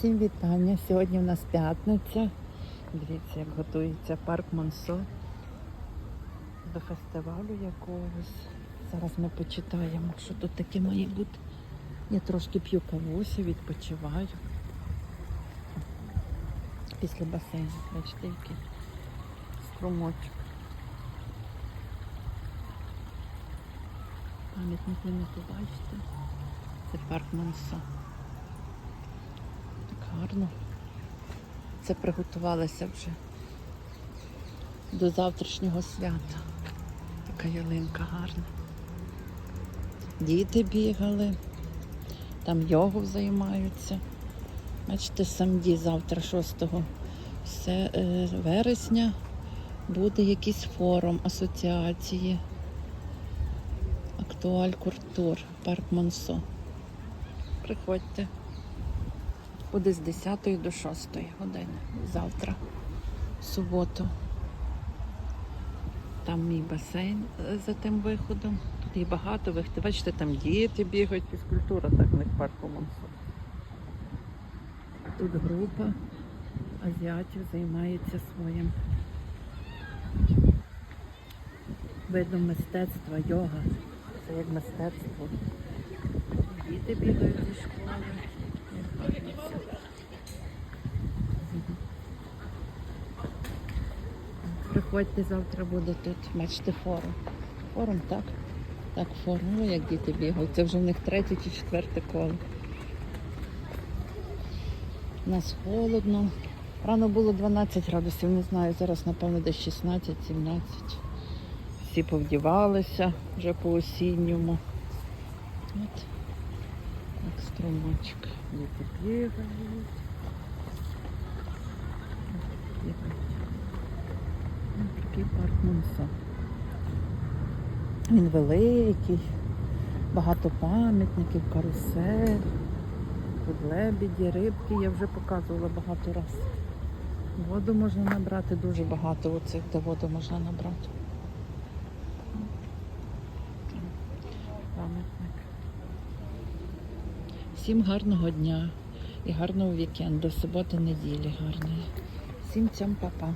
Всім вітання. Сьогодні у нас п'ятниця. Дивіться, як готується парк Монсо до фестивалю якогось. Зараз ми почитаємо, що тут таке має бути. Я трошки п'ю кавусю, відпочиваю. Після басейну. Бачите, який струмочок. Пам'ятник не побачите. Це парк Монсо. Гарно. Це приготувалося вже до завтрашнього свята. Така ялинка гарна. Діти бігали, там йогу займаються. Бачите, самді завтра, 6 все, е, вересня, буде якийсь форум асоціації. Актуаль Культур, парк Монсо. Приходьте. Буде з 10 до 6 години завтра, в суботу. Там мій басейн е, за тим виходом. Тут є багато виходів. Бачите, там діти бігають, фізкультура, так в них парку Монсо. Тут група азіатів займається своїм видом мистецтва, йога. Це як мистецтво. Діти бігають зі школи. Приходьте, завтра буде тут, бачите, форум. Форум, так? Так, форум. Ну, як діти бігають. Це вже в них третє чи четверте коло. У нас холодно. Рано було 12 градусів, не знаю, зараз, напевно, десь 16-17. Всі повдівалися вже по осінньому. От Діти бігають. Бігають. Такий парк Монсо. Він великий, багато пам'ятників, карусель, лебеді, рибки. Я вже показувала багато разів. Воду можна набрати дуже багато оцих, де воду можна набрати. Пам'ятник. Всім гарного дня і гарного вікенду, суботи, неділі гарної. Всім цьом папа.